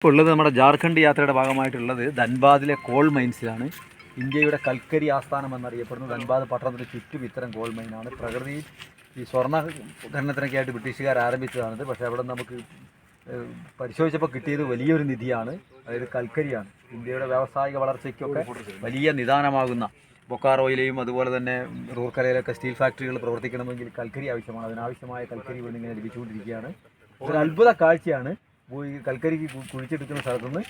ഇപ്പോൾ ഉള്ളത് നമ്മുടെ ജാർഖണ്ഡ് യാത്രയുടെ ഭാഗമായിട്ടുള്ളത് ധൻബാദിലെ കോൾ മൈൻസിലാണ്. ഇന്ത്യയുടെ കൽക്കരി ആസ്ഥാനം എന്നറിയപ്പെടുന്ന. ധൻബാദ് പട്ടണത്തിന് ചുറ്റും ഇത്തരം കോൾ മൈനാണ്. പ്രകൃതി ഈ സ്വർണ ഖനനത്തിനൊക്കെ ആയിട്ട് ബ്രിട്ടീഷുകാർ ആരംഭിച്ചതാണിത്. പക്ഷേ അവിടെ നമുക്ക് പരിശോധിച്ചപ്പോൾ കിട്ടിയത് വലിയൊരു നിധിയാണ്. അതായത് കൽക്കരിയാണ്. ഇന്ത്യയുടെ വ്യാവസായിക വളർച്ചയ്ക്കൊക്കെ വലിയ നിദാനമാകുന്ന ബൊക്കാറോയിലെയും അതുപോലെ തന്നെ റൂർക്കലയിലൊക്കെ സ്റ്റീൽ ഫാക്ടറികൾ പ്രവർത്തിക്കണമെങ്കിൽ കൽക്കരി ആവശ്യമാണ്. അതിനാവശ്യമായ കൽക്കരി ഇവിടെ ഇങ്ങനെ ലഭിച്ചുകൊണ്ടിരിക്കുകയാണ്. ഒരു അത്ഭുത കാഴ്ചയാണ്. ഈ കൽക്കരിക്ക് കുഴിച്ചെടുക്കുന്ന സ്ഥലത്തുനിന്ന്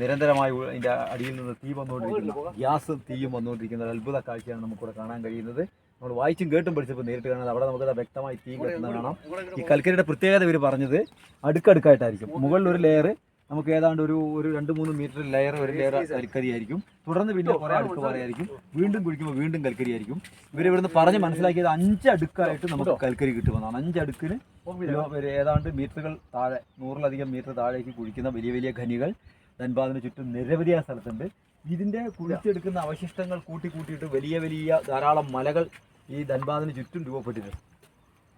നിരന്തരമായി അതിന്റെ അടിയിൽ നിന്ന് തീ വന്നുകൊണ്ടിരിക്കുന്നു. ഗ്യാസ് തീയും വന്നുകൊണ്ടിരിക്കുന്ന ഒരു അത്ഭുത കാഴ്ചയാണ് നമുക്കിവിടെ കാണാൻ കഴിയുന്നത്. നമ്മൾ വായിച്ചും കേട്ടും പഠിച്ചപ്പോൾ നേരിട്ട് കാണുന്നത് അവിടെ നമുക്ക് വ്യക്തമായി തീ കത്തുന്നത് കാണാം. ഈ കൽക്കരിയുടെ പ്രത്യേകത ഇവർ പറഞ്ഞത് അടുക്കടുക്കായിട്ടായിരിക്കും. മുകളിൽ ഒരു ലെയർ നമുക്ക് ഏതാണ്ട് ഒരു ഒരു രണ്ട് മൂന്ന് മീറ്റർ ലെയർ ഒരു ലെയർ കൽക്കരി ആയിരിക്കും തുടർന്ന് പിന്നെ കുറേ അടുക്ക് പറയായിരിക്കും വീണ്ടും കുഴിക്കുമ്പോൾ വീണ്ടും കൽക്കരി ആയിരിക്കും ഇവർ ഇവിടുന്ന് പറഞ്ഞ് മനസ്സിലാക്കിയത് അഞ്ച് അടുക്കായിട്ട് നമുക്ക് കൽക്കരി കിട്ടുമെന്നാണ്. അഞ്ച് അടുക്കിന് ഏതാണ്ട് മീറ്ററുകൾ താഴെ നൂറിലധികം മീറ്റർ താഴേക്ക് കുഴിക്കുന്ന വലിയ വലിയ ഖനികൾ ധൻബാദിന് ചുറ്റും നിരവധിയായ സ്ഥലത്തുണ്ട്. ഇതിന്റെ കുഴിച്ചെടുക്കുന്ന അവശിഷ്ടങ്ങൾ കൂട്ടി കൂട്ടിയിട്ട് വലിയ വലിയ ധാരാളം മലകൾ ഈ ധൻബാദിന് ചുറ്റും രൂപപ്പെട്ടിട്ടുണ്ട്.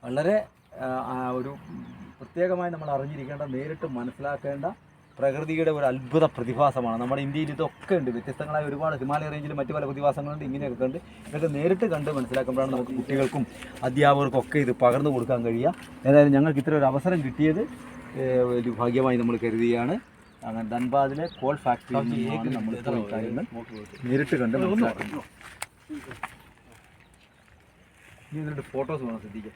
വളരെ ഒരു പ്രത്യേകമായി നമ്മൾ അറിഞ്ഞിരിക്കേണ്ട നേരിട്ട് മനസ്സിലാക്കേണ്ട പ്രകൃതിയുടെ ഒരു അത്ഭുത പ്രതിഭാസമാണ്. നമ്മുടെ ഇന്ത്യയിൽ ഇതൊക്കെ ഉണ്ട്. വ്യത്യസ്തങ്ങളായ ഒരുപാട് ഹിമാലയ റേഞ്ചിൽ മറ്റു പല പ്രതിഭാസങ്ങളുണ്ട്. ഇങ്ങനെയൊക്കെ ഉണ്ട് ഇതൊക്കെ നേരിട്ട് കണ്ട് മനസ്സിലാക്കുമ്പോഴാണ് നമുക്ക് കുട്ടികൾക്കും അധ്യാപകർക്കും ഒക്കെ ഇത് പകർന്നു കൊടുക്കാൻ കഴിയുക. ഏതായാലും ഞങ്ങൾക്ക് ഇത്ര ഒരു അവസരം കിട്ടിയത് ഒരു ഭാഗ്യമായി നമ്മൾ കരുതുകയാണ്. അങ്ങനെ ധൻബാദിലെ കോൾ ഫാക്ടറിയിൽ നമ്മൾ കാര്യങ്ങൾ നേരിട്ട് കണ്ട് മനസ്സിലാക്കുന്നു. ഇനി ഫോട്ടോസ് വേണം ശ്രദ്ധിക്കാം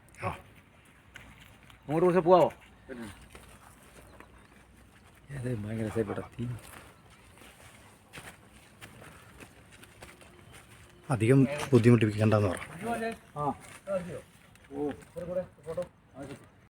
അങ്ങോട്ട് കുറച്ച് പോവാമോ അതെ ഭയങ്കര രസപ്പെട്ട അധികം ബുദ്ധിമുട്ടിപ്പിക്കണ്ടെന്ന് പറഞ്ഞു ആ.